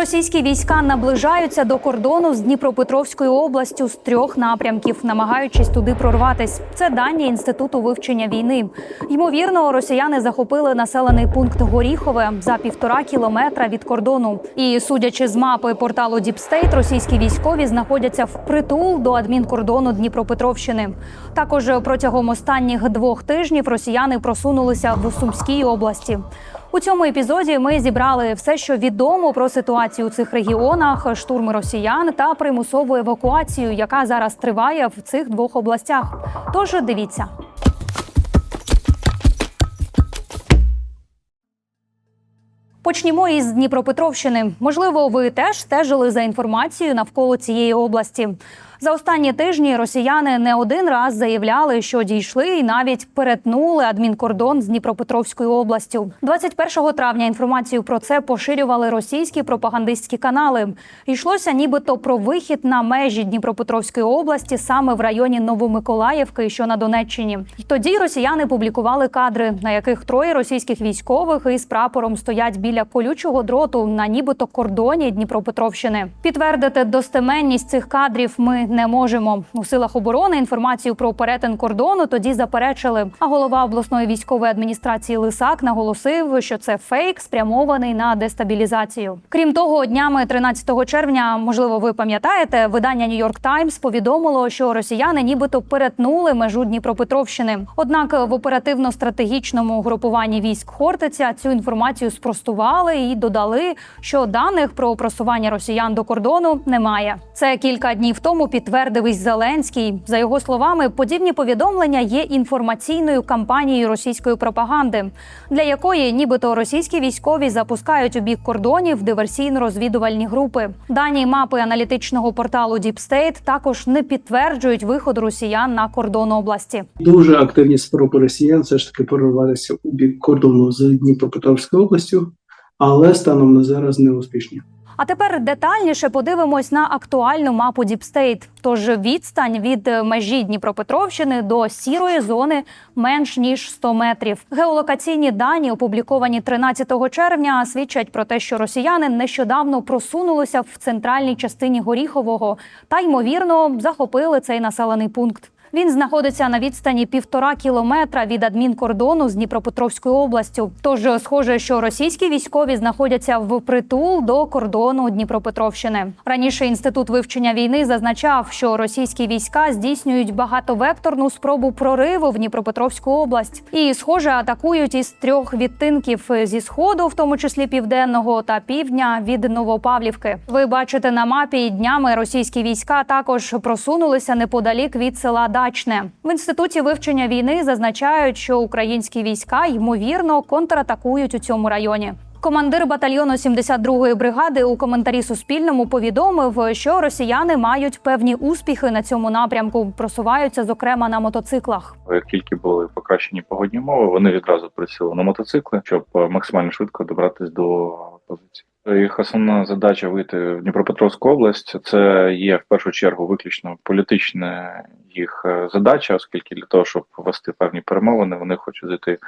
Російські війська наближаються до кордону з Дніпропетровською областю з трьох напрямків, намагаючись туди прорватись. Це дані інституту вивчення війни. Ймовірно, росіяни захопили населений пункт Горіхове за півтора кілометра від кордону. І судячи з мапи порталу Діпстейт, російські військові знаходяться впритул до адмінкордону Дніпропетровщини. Також протягом останніх двох тижнів росіяни просунулися в Сумській області. У цьому епізоді ми зібрали все, що відомо про ситуацію у цих регіонах, штурми росіян та примусову евакуацію, яка зараз триває в цих двох областях. Тож дивіться. Почнімо із Дніпропетровщини. Можливо, ви теж стежили за інформацією навколо цієї області. За останні тижні росіяни не один раз заявляли, що дійшли і навіть перетнули адмінкордон з Дніпропетровською областю. 21 травня інформацію про це поширювали російські пропагандистські канали. Йшлося нібито про вихід на межі Дніпропетровської області саме в районі Новомиколаївки, що на Донеччині. І тоді росіяни публікували кадри, на яких троє російських військових із прапором стоять біля колючого дроту на нібито кордоні Дніпропетровщини. Підтвердити достеменність цих кадрів ми не можемо. У силах оборони інформацію про перетин кордону тоді заперечили. А голова обласної військової адміністрації Лисак наголосив, що це фейк спрямований на дестабілізацію. Крім того, днями 13 червня, можливо, ви пам'ятаєте, видання Нью-Йорк Таймс повідомило, що росіяни нібито перетнули межу Дніпропетровщини. Однак в оперативно-стратегічному групуванні військ Хортиця цю інформацію спростували і додали, що даних про просування росіян до кордону немає. Це кілька днів тому підтвердив із Зеленський. За його словами, подібні повідомлення є інформаційною кампанією російської пропаганди, для якої нібито російські військові запускають у бік кордонів диверсійно-розвідувальні групи. Дані мапи аналітичного порталу State також не підтверджують виход росіян на кордон області. Дуже активні спроби росіян все ж таки прорватися у бік кордону з Дніпропетровською областю, але станом на зараз не успішні. А тепер детальніше подивимось на актуальну мапу Діпстейт. Тож відстань від межі Дніпропетровщини до сірої зони менш ніж 100 метрів. Геолокаційні дані, опубліковані 13 червня, свідчать про те, що росіяни нещодавно просунулися в центральній частині Горіхового та ймовірно захопили цей населений пункт. Він знаходиться на відстані півтора кілометра від адмінкордону з Дніпропетровською областю. Тож схоже, що російські військові знаходяться в притул до кордону Дніпропетровщини. Раніше інститут вивчення війни зазначав, що російські війська здійснюють багатовекторну спробу прориву в Дніпропетровську область і, схоже, атакують із трьох відтинків зі сходу, в тому числі південного та півдня від Новопавлівки. Ви бачите на мапі днями російські війська також просунулися неподалік від села Дачне. В інституті вивчення війни зазначають, що українські війська ймовірно контратакують у цьому районі. Командир батальйону 72-ї бригади у коментарі Суспільному повідомив, що росіяни мають певні успіхи на цьому напрямку, просуваються зокрема на мотоциклах. Як тільки були покращені погодні умови, вони відразу присіли на мотоцикли, щоб максимально швидко добратися до позиції. Їх основна задача вийти в Дніпропетровську область. Це є в першу чергу виключно політична їх е, задача, оскільки для того, щоб вести певні перемовини, вони хочуть зайти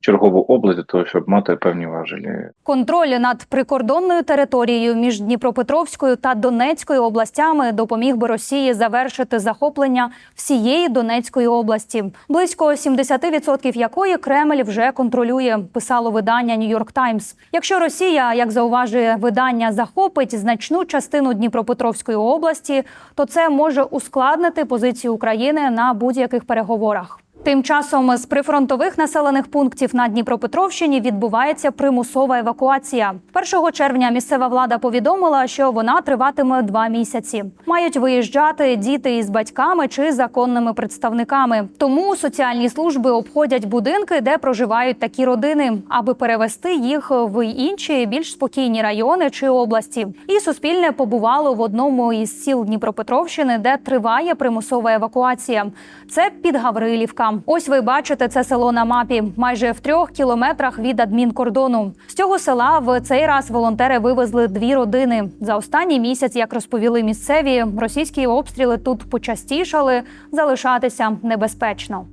чергову область для того, щоб мати певні важелі. Контроль над прикордонною територією між Дніпропетровською та Донецькою областями допоміг би Росії завершити захоплення всієї Донецької області, близько 70% якої Кремль вже контролює. Писало видання Нью-Йорк Таймс. Якщо Росія, як зауважує видання, захопить значну частину Дніпропетровської області, то це може ускладнити позицію України на будь-яких переговорах. Тим часом з прифронтових населених пунктів на Дніпропетровщині відбувається примусова евакуація. 1 червня місцева влада повідомила, що вона триватиме два місяці. Мають виїжджати діти із батьками чи законними представниками. Тому соціальні служби обходять будинки, де проживають такі родини, аби перевести їх в інші більш спокійні райони чи області. І суспільне побувало в одному із сіл Дніпропетровщини, де триває примусова евакуація. Це Підгаврилівка. Ось ви бачите це село на мапі, майже в трьох кілометрах від адмінкордону. З цього села в цей раз волонтери вивезли дві родини. За останній місяць, як розповіли місцеві, російські обстріли тут почастішали, залишатися небезпечно.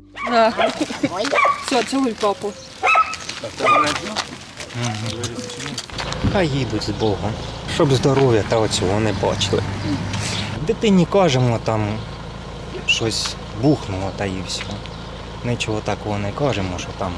Все, цілуй папу. Хай їдуть з Богом. щоб здоров'я та оцього не бачили. Дитині кажемо там щось бухнуло та і все. Нічого такого не кажемо, що там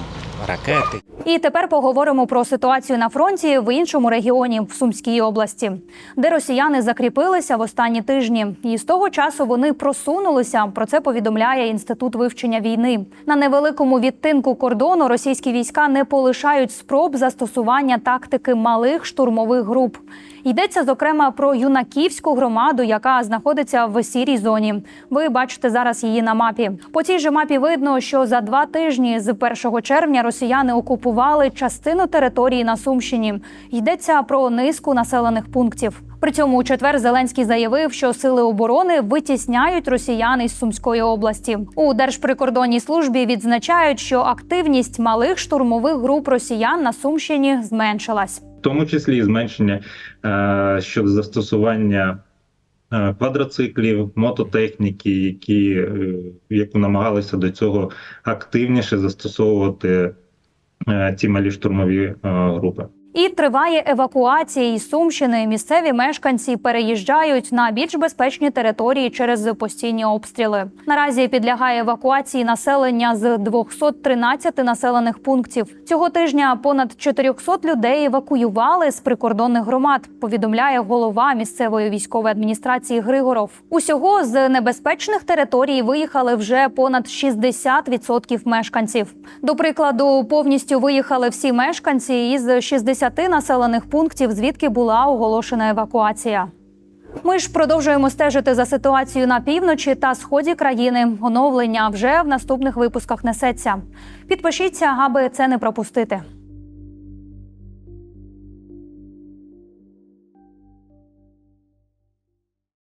ракети. І тепер поговоримо про ситуацію на фронті в іншому регіоні в Сумській області, де росіяни закріпилися в останні тижні. І з того часу вони просунулися. Про це повідомляє інститут вивчення війни. На невеликому відтинку кордону російські війська не полишають спроб застосування тактики малих штурмових груп. Йдеться зокрема про юнаківську громаду, яка знаходиться в сірій зоні. Ви бачите зараз її на мапі. По цій же мапі видно, що за два тижні з 1 червня росіяни окупували частину території на Сумщині. Йдеться про низку населених пунктів. При цьому у четвер Зеленський заявив, що сили оборони витісняють росіян із Сумської області. У Держприкордонній службі відзначають, що активність малих штурмових груп росіян на Сумщині зменшилась. в тому числі зменшення е, щодо застосування е, квадроциклів, мототехніки, які, е, яку намагалися до цього активніше застосовувати ці малі штурмові е, групи. І триває евакуація із Сумщини. Місцеві мешканці переїжджають на більш безпечні території через постійні обстріли. Наразі підлягає евакуації населення з 213 населених пунктів. Цього тижня понад 400 людей евакуювали з прикордонних громад. Повідомляє голова місцевої військової адміністрації Григоров. Усього з небезпечних територій виїхали вже понад 60% мешканців. До прикладу, повністю виїхали всі мешканці із 60 населених пунктів, звідки була оголошена евакуація. Ми ж продовжуємо стежити за ситуацією на півночі та сході країни. Оновлення вже в наступних випусках несеться. Підпишіться, аби це не пропустити.